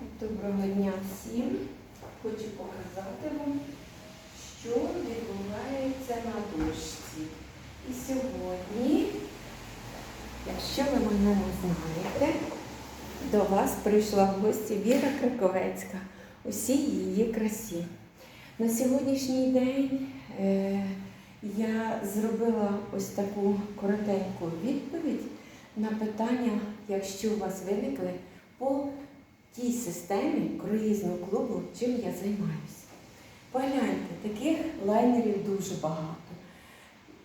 Доброго дня всім. Хочу показати вам, що відбувається на дошці. І сьогодні, якщо ви мене не знаєте, до вас прийшла в гості Віра Краковецька. Усі її красі. На сьогоднішній день е, я зробила ось таку коротеньку відповідь на питання, якщо у вас виникли по тій системі круїзного клубу, чим я займаюся. Погляньте, таких лайнерів дуже багато.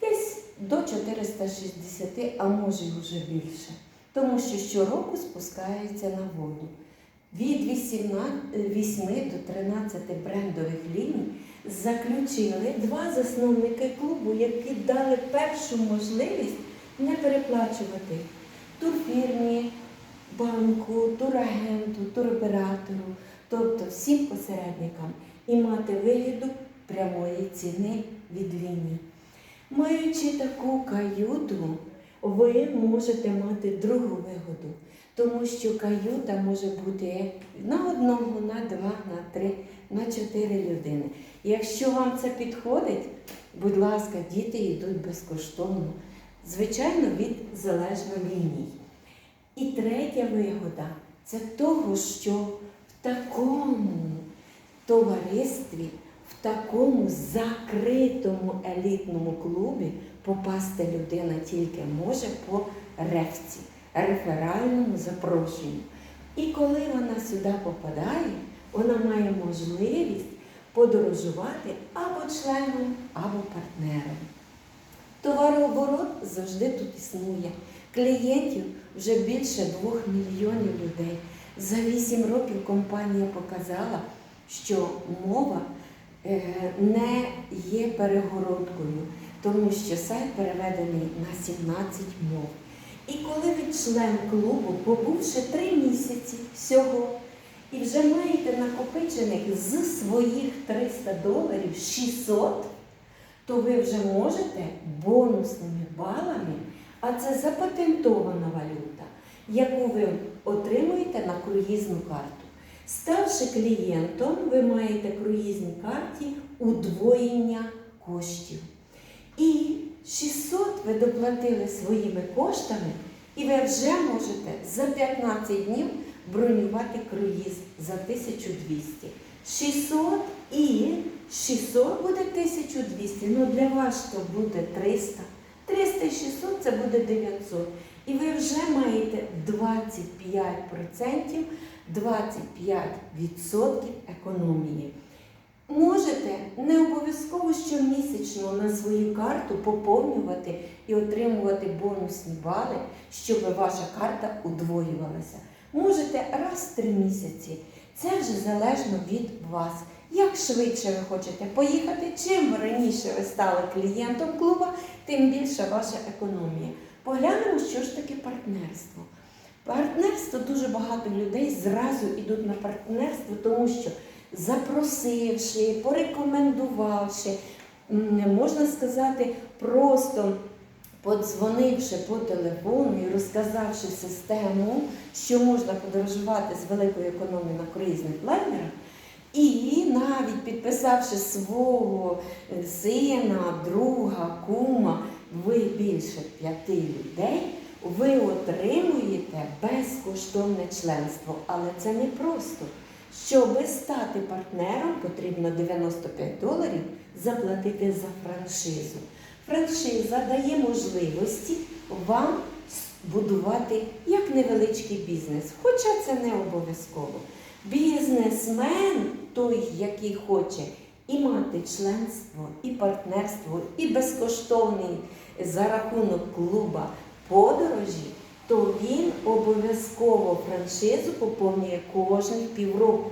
Десь до 460, а може й вже більше. Тому що щороку спускаються на воду. Від 8 до 13 брендових ліній заключили два засновники клубу, які дали першу можливість не переплачувати турфірмі, банку, турагенту, туроператору, тобто всім посередникам, і мати вигіду прямої ціни від лінії. Маючи таку каюту, ви можете мати другу вигоду, тому що каюта може бути на одного, на два, на три, на чотири людини. Якщо вам це підходить, будь ласка, діти йдуть безкоштовно, звичайно, від залежно ліній. І третя вигода це того, що в такому товаристві, в такому закритому елітному клубі попасти людина тільки може по рефці, реферальному запрошенню. І коли вона сюди попадає, вона має можливість подорожувати або членом, або партнером. Товарооборот завжди тут існує. Клієнтів вже більше двох мільйонів людей. За вісім років компанія показала, що мова е, не є перегородкою, тому що сайт переведений на 17 мов. І коли ви член клубу, побувши три місяці всього, і вже маєте накопичених з своїх 300 доларів 600, то ви вже можете бонусними балами, а це запатентована валюта, яку ви отримуєте на круїзну карту. Ставши клієнтом, ви маєте круїзній карті удвоєння коштів. І 600 ви доплатили своїми коштами, і ви вже можете за 15 днів бронювати круїз за 1200. 600 і 600 буде 1200, ну для вас то буде 300. 300 і 600 це буде 900. І ви вже маєте 25%, 25% економії. Можете не обов'язково щомісячно на свою карту поповнювати і отримувати бонусні бали, щоб ваша карта удвоювалася. Можете раз в три місяці. Це вже залежно від вас. Як швидше ви хочете поїхати, чим раніше ви стали клієнтом клубу, тим більша ваша економія. Поглянемо, що ж таке партнерство. Партнерство дуже багато людей зразу йдуть на партнерство, тому що запросивши, порекомендувавши, можна сказати, просто подзвонивши по телефону і розказавши систему, що можна подорожувати з великою економією на круїзних лайнерах, і навіть підписавши свого е, сина, друга, кума, ви більше п'яти людей, ви отримуєте безкоштовне членство. Але це не просто. Щоб стати партнером, потрібно 95 доларів заплатити за франшизу. Франшиза дає можливості вам будувати як невеличкий бізнес, хоча це не обов'язково. Бізнесмен, той, який хоче і мати членство, і партнерство, і безкоштовний за рахунок клуба подорожі, то він обов'язково франшизу поповнює кожних півроку,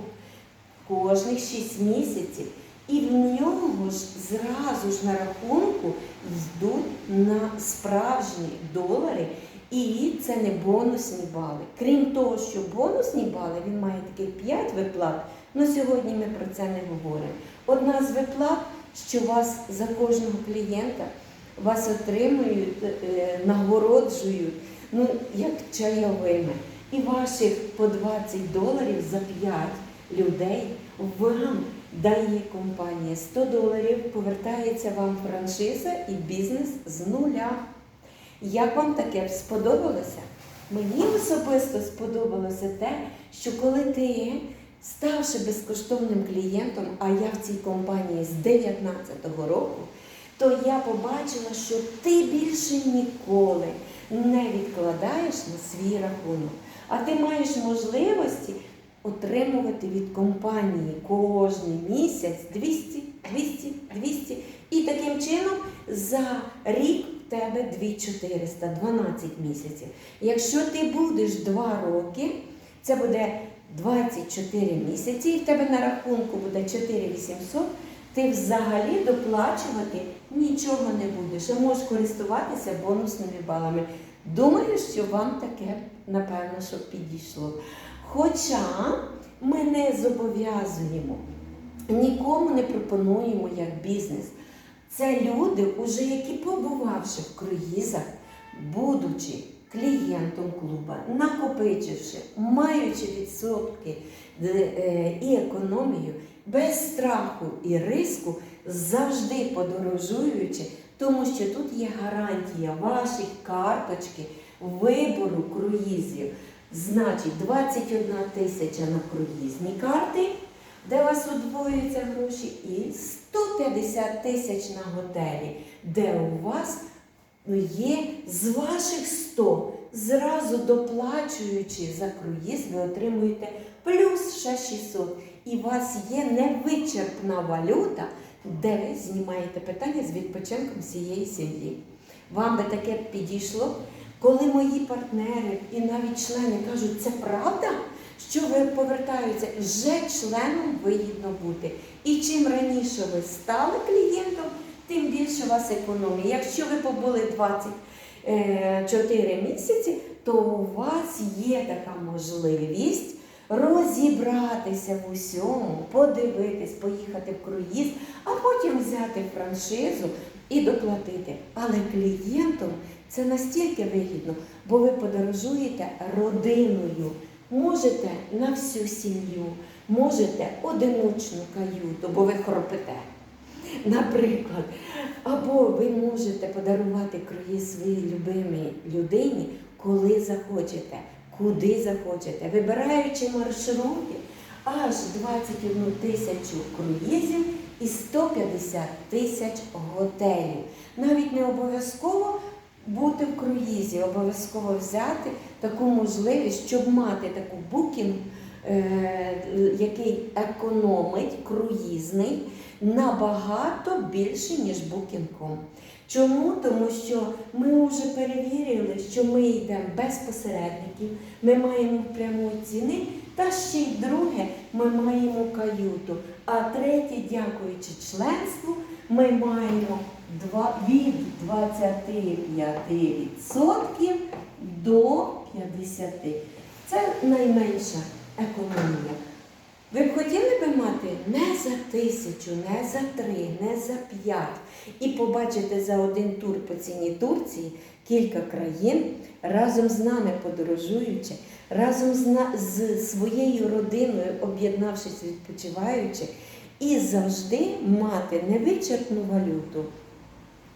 кожних 6 місяців. І в нього ж зразу ж на рахунку йдуть на справжні долари, і це не бонусні бали. Крім того, що бонусні бали, він має таких 5 виплат, але сьогодні ми про це не говоримо. Одна з виплат, що вас за кожного клієнта вас отримують, е, нагороджують, ну, як чайовими. І ваших по 20 доларів за 5 людей вам дає компанія 100 доларів, повертається вам франшиза і бізнес з нуля. Як вам таке сподобалося? Мені особисто сподобалося те, що коли ти, ставши безкоштовним клієнтом, а я в цій компанії з 19-го року, то я побачила, що ти більше ніколи не відкладаєш на свій рахунок, а ти маєш можливості отримувати від компанії кожен місяць 200, 200, 200. І таким чином за рік тебе 2400, 12 місяців. Якщо ти будеш 2 роки, це буде 24 місяці, і в тебе на рахунку буде 4800, ти взагалі доплачувати нічого не будеш, а можеш користуватися бонусними балами. Думаю, що вам таке, напевно, що підійшло. Хоча ми не зобов'язуємо, нікому не пропонуємо як бізнес. Це люди, уже які побувавши в круїзах, будучи клієнтом клуба, накопичивши, маючи відсотки е, і економію, без страху і риску, завжди подорожуючи, тому що тут є гарантія ваших карточки вибору круїзів. Значить, 21 тисяча на круїзні карти, де у вас удвоюються гроші, і 150 тисяч на готелі, де у вас ну, є з ваших 100, зразу доплачуючи за круїз, ви отримуєте плюс ще 600. І у вас є невичерпна валюта, де ви знімаєте питання з відпочинком всієї сім'ї. Вам би таке підійшло? Коли мої партнери і навіть члени кажуть, це правда, що ви повертаються, вже членом вигідно бути. І чим раніше ви стали клієнтом, тим більше вас економія. Якщо ви побули 24 місяці, то у вас є така можливість розібратися в усьому, подивитись, поїхати в круїз, а потім взяти франшизу і доплатити. Але клієнтам це настільки вигідно, бо ви подорожуєте родиною. Можете на всю сім'ю, можете одиночну каюту, бо ви хропите. Наприклад, або ви можете подарувати круїз своїй любимій людині, коли захочете, куди захочете, вибираючи маршрути аж 21 тисячу круїзів і 150 тисяч готелів. Навіть не обов'язково бути в круїзі, обов'язково взяти таку можливість, щоб мати таку букінг, е, який економить круїзний набагато більше, ніж букінг.com. Чому? Тому що ми вже перевірили, що ми йдемо без посередників, ми маємо прямої ціни, та ще й друге, ми маємо каюту. А третє, дякуючи членству, ми маємо від 25% до 50%. Це найменша економія. Ви б хотіли би мати не за тисячу, не за три, не за п'ять і побачити за один тур по ціні Турції кілька країн, разом з нами подорожуючи, разом з, на- з своєю родиною, об'єднавшись, відпочиваючи, і завжди мати невичерпну валюту,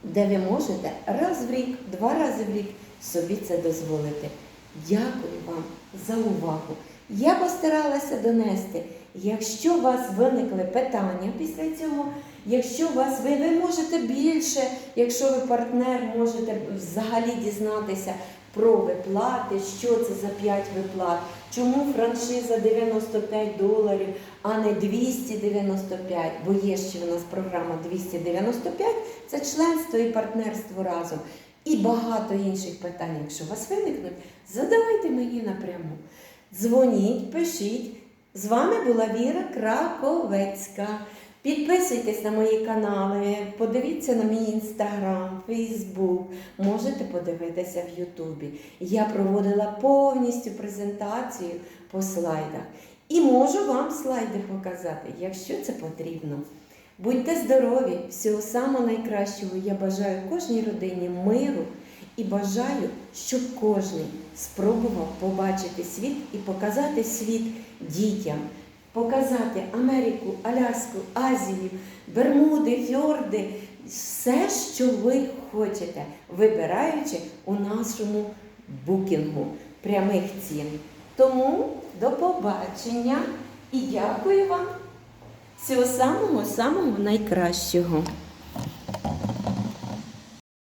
де ви можете раз в рік, два рази в рік собі це дозволити. Дякую вам за увагу. Я постаралася донести. Якщо у вас виникли питання після цього, якщо у вас ви, ви можете більше, якщо ви партнер, можете взагалі дізнатися про виплати, що це за 5 виплат, чому франшиза 95 доларів, а не 295, бо є ще в нас програма 295, це членство і партнерство разом. І багато інших питань, якщо у вас виникнуть, задавайте мені напряму. Дзвоніть, пишіть. З вами була Віра Краковецька. Підписуйтесь на мої канали, подивіться на мій інстаграм, фейсбук, можете подивитися в Ютубі. Я проводила повністю презентацію по слайдах. І можу вам слайди показати, якщо це потрібно. Будьте здорові! Всього самого найкращого! Я бажаю кожній родині миру і бажаю, щоб кожен спробував побачити світ і показати світ дітям, показати Америку, Аляску, Азію, Бермуди, фьорди, все, що ви хочете, вибираючи у нашому букінгу прямих цін. Тому до побачення і дякую вам. Всього самого самого найкращого.